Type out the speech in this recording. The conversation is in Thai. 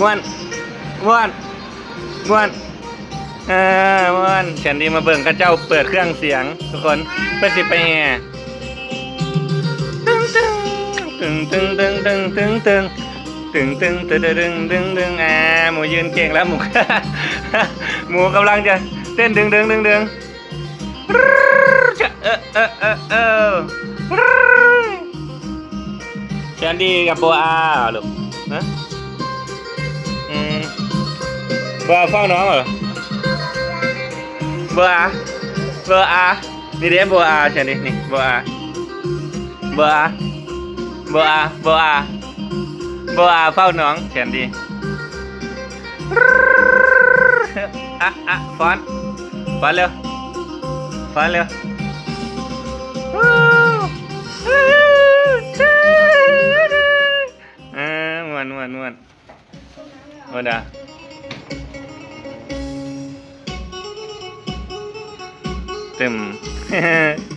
ม่วนม่วนม่วนเออม่วนฉันดีมาเบิ่งข้าเจ้าเปิดเครื่องเสียง ทุกคนเพื่อสิไปแห่ตึงตึงตึงตึงตึงตึงตึงตึงตึงตึงตึงตึงตึงอ่าหมูยืนเก่งแล้วหมูหมูกำลังจะเต้นดึงดึงดึงดึงเออเออเออเออ นดีกับโบอาลูกนะอืมโบอาเฝ้าน้องเหรอโบอาโบอานี่เด้โบอาฉันดินี่โบอาโบอาโบอาโบอาโบอาเฝ้าน้องฉันดีอะอะฟอนฟอนเร็วฟอนเร็ว Vâng thôi nè tìm.